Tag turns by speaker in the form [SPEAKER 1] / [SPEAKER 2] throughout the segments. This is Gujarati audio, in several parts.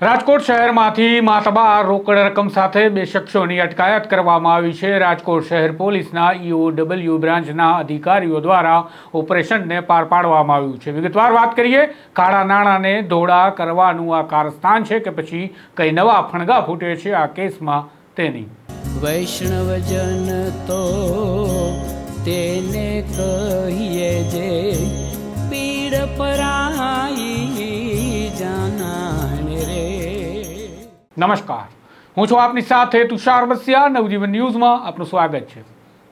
[SPEAKER 1] રાજકોટ શહેરમાંથી માતબાર રોકડ રકમ સાથે બે શખ્સોની અટકાયત કરવામાં આવી છે. રાજકોટ શહેર પોલીસના ઈઓડબલ્યુ બ્રાન્ચના અધિકારીઓ દ્વારા ઓપરેશનને પાર પાડવામાં આવ્યું છે. વિગતવાર વાત કરીએ, કાળા નાણાંને ધોળા કરવાનું આ કારસ્થાન છે કે પછી કઈ નવા ફણગા ફૂટે છે આ કેસમાં તેની?
[SPEAKER 2] વૈષ્ણવજન તો તેને કહીએ જે પીડ પરાઈ
[SPEAKER 1] નમસ્કાર. હું છું આપની સાથે તુષાર બસિયા નવજીવન ન્યૂઝમાં આપનું સ્વાગત છે.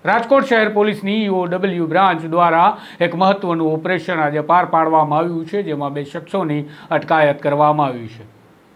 [SPEAKER 1] રાજકોટ શહેર પોલીસની ઈઓડબલ્યુ બ્રાન્ચ દ્વારા એક મહત્વનું ઓપરેશન આજે પાર પાડવામાં આવ્યું છે, જેમાં બે શખ્સોની અટકાયત કરવામાં આવી છે.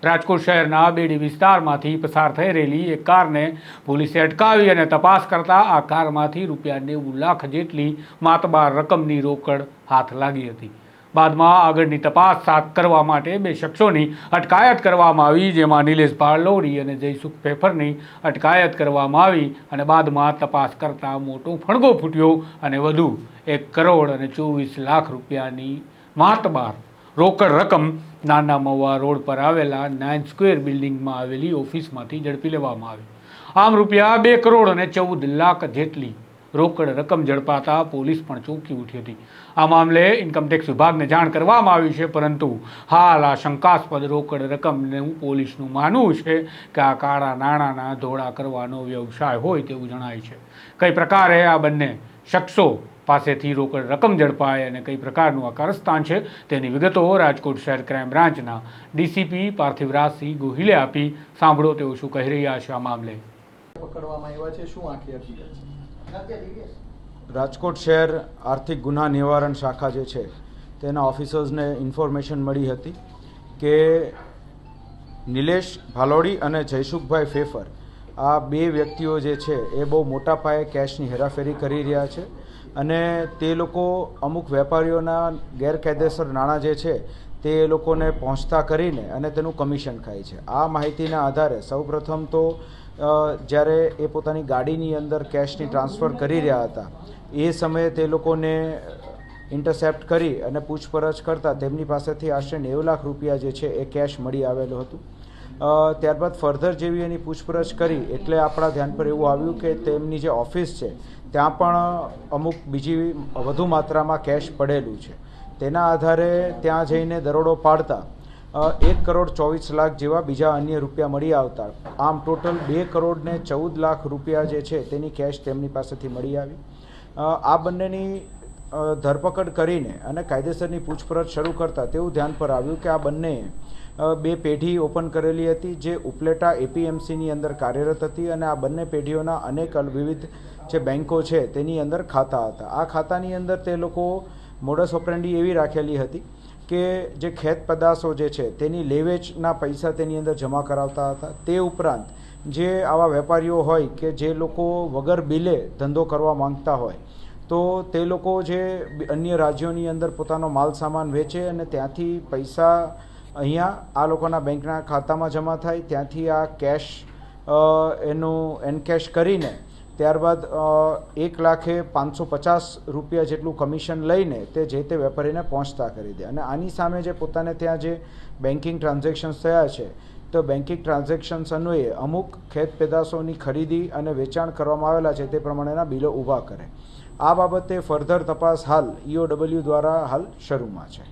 [SPEAKER 1] રાજકોટ શહેરના બેડી વિસ્તારમાંથી પસાર થઈ રહેલી એક કારને પોલીસે અટકાવી અને તપાસ કરતા આ કારમાંથી રૂપિયા નેવું લાખ જેટલી માતબાર રકમની રોકડ હાથ લાગી હતી. બાદમાં આગળની તપાસ સાથ કરવા માટે બે શખ્સોની અટકાયત કરવામાં આવી, જેમાં નિલેશ ભાલોડી અને જયસુખ પેફરની અટકાયત કરવામાં આવી અને બાદમાં તપાસ કરતાં મોટો ફણગો ફૂટ્યો અને વધુ એક કરોડ અને ચોવીસ લાખ રૂપિયાની માતબાર રોકડ રકમ નાના મવા રોડ પર આવેલા નાઇન સ્ક્વેર બિલ્ડિંગમાં આવેલી ઓફિસમાંથી ઝડપી લેવામાં આવી. આમ રૂપિયા બે કરોડ અને ચૌદ લાખ જેટલી રોકડ રકમ ઝડપાતા પોલીસ પણ ચોંકી ઉઠી હતી. આ મામલે ઇન્કમટેક્સ વિભાગને જાણ કરવામાં આવી છે, પરંતુ હાલ આ શંકાસ્પદ રોકડ રકમનું પોલીસનું માનવું છે કે આ કાળા નાણાંના ધોળા કરવાનો વ્યવસાય હોય તેવું જણાય છે. કઈ પ્રકારે આ બંને શખ્સો પાસેથી રોકડ રકમ ઝડપાય અને કઈ પ્રકારનું આ કારસ્તાન છે તેની વિગતો રાજકોટ શહેર ક્રાઇમ બ્રાન્ચના ડીસીપી પાર્થિવરાજસિંહ ગોહિલે આપી. સાંભળો તેઓ શું કહી રહ્યા છે આ મામલે.
[SPEAKER 3] પકડવામાં આવ્યા છે, શું આખી હકીકત
[SPEAKER 4] રાજકોટ શહેર આર્થિક ગુના નિવારણ શાખા જે છે, તેના ઓફિસર્સને ઇન્ફોર્મેશન મળી હતી કે નિલેશ ભાલોડી અને જયસુખભાઈ ફેફર આ બે વ્યક્તિઓ જે છે, એ બહુ મોટા પાયે કેશની હેરાફેરી કરી રહ્યા છે અને તે લોકો અમુક વેપારીઓના ગેરકાયદેસર નાણાં જે છે, તે એ લોકોને પહોંચતા કરીને અને તેનું કમિશન ખાય છે. આ માહિતીના આધારે સૌપ્રથમ તો જ્યારે એ પોતાની ગાડીની અંદર કેશની ટ્રાન્સફર કરી રહ્યા હતા, એ સમયે તે લોકોને ઇન્ટરસેપ્ટ કરી અને પૂછપરછ કરતાં તેમની પાસેથી આશરે નેવું લાખ રૂપિયા જે છે એ કેશ મળી આવેલું હતું. ત્યારબાદ ફર્ધર જેવી એની પૂછપરછ કરી એટલે આપણા ધ્યાન પર એવું આવ્યું કે તેમની જે ઓફિસ છે, ત્યાં પણ અમુક બીજી વધુ માત્રામાં કેશ પડેલું છે. તેના આધારે ત્યાં જઈને દરોડો પાડતા એક કરોડ ચોવીસ લાખ જેવા બીજા અન્ય રૂપિયા મળી આવતા. આમ ટોટલ બે કરોડ ને ચૌદ લાખ રૂપિયા જે છે તેની કેશ તેમની પાસેથી મળી આવી. આ બંનેની ધરપકડ કરીને અને કાયદેસરની પૂછપરછ શરૂ કરતા તેવું ધ્યાન પર આવ્યું કે આ બંને બે પેઢી ઓપન કરેલી હતી જે ઉપલેટા એપીએમસીની અંદર કાર્યરત હતી અને આ બંને પેઢીઓના અનેક વિવિધ જે બેન્કો છે તેની અંદર ખાતા હતા. આ ખાતાની અંદર તે લોકો મોડસ ઓપરેન્ડી એવી રાખેલી હતી કે જે ખેત પદાર્થો જે છે, તેની લેવેચના પૈસા તેની અંદર જમા કરાવતા હતા. તે ઉપરાંત જે આવા વેપારીઓ હોય કે જે લોકો વગર બિલે ધંધો કરવા માંગતા હોય, તો તે લોકો જે અન્ય રાજ્યોની અંદર પોતાનો માલ સામાન વેચે અને ત્યાંથી પૈસા અહીંયા આ લોકોના બેંકના ખાતામાં જમા થાય. ત્યાંથી આ કેશ એનું એનકેશ કરીને ત્યારબાદ એક લાખે પાંચસો પચાસ રૂપિયા જેટલું કમિશન લઈને તે જે તે વેપારીને પહોંચતા કરી દે. અને આની સામે જે પોતાને ત્યાં જે બેન્કિંગ ટ્રાન્ઝેક્શન્સ થયા છે, તો બેન્કિંગ ટ્રાન્ઝેક્શન્સ અન્વયે અમુક ખેત પેદાશોની ખરીદી અને વેચાણ કરવામાં આવેલા છે તે પ્રમાણેના બિલો ઊભા કરે. આ બાબતે ફર્ધર તપાસ હાલ ઈઓડબલ્યુ દ્વારા હાલ શરૂમાં છે.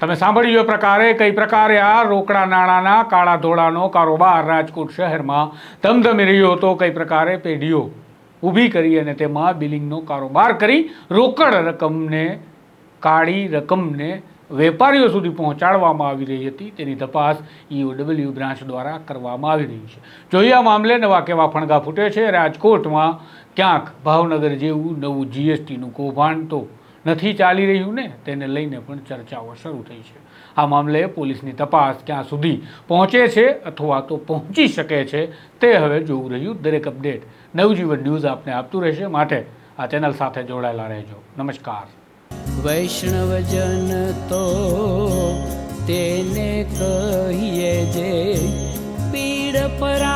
[SPEAKER 1] તમે સાંભળી લો પ્રકારે કઈ પ્રકારે આ રોકડા નાણાંના કાળા ધોળાનો કારોબાર રાજકોટ શહેરમાં ધમધમી રહ્યો હતો, કઈ પ્રકારે પેઢીઓ ઊભી કરી અને તેમાં બિલિંગનો કારોબાર કરી રોકડ રકમને, કાળી રકમને વેપારીઓ સુધી પહોંચાડવામાં આવી રહી હતી. તેની તપાસ ઈઓડબલ્યુ બ્રાન્ચ દ્વારા કરવામાં આવી રહી છે. જોઈએ આ મામલે નવા કેવા ફણગા ફૂટે છે. રાજકોટમાં ક્યાંક ભાવનગર જેવું નવું જીએસટીનું કૌભાંડ તો નથી ચાલી રહ્યું ને, તેને લઈને પણ ચર્ચાઓ શરૂ થઈ છે. આ મામલે પોલીસની તપાસ ક્યાં સુધી પહોંચે છે અથવા તો પહોંચી શકે છે, તે હવે જોવું રહ્યું. દરેક અપડેટ નવજીવન ન્યૂઝ આપને આપતું રહેશે. માટે આ ચેનલ સાથે જોડાયેલા રહેજો. નમસ્કાર.
[SPEAKER 2] વૈષ્ણવજન તો તેને કહીએ જે, પીડ પરાઈ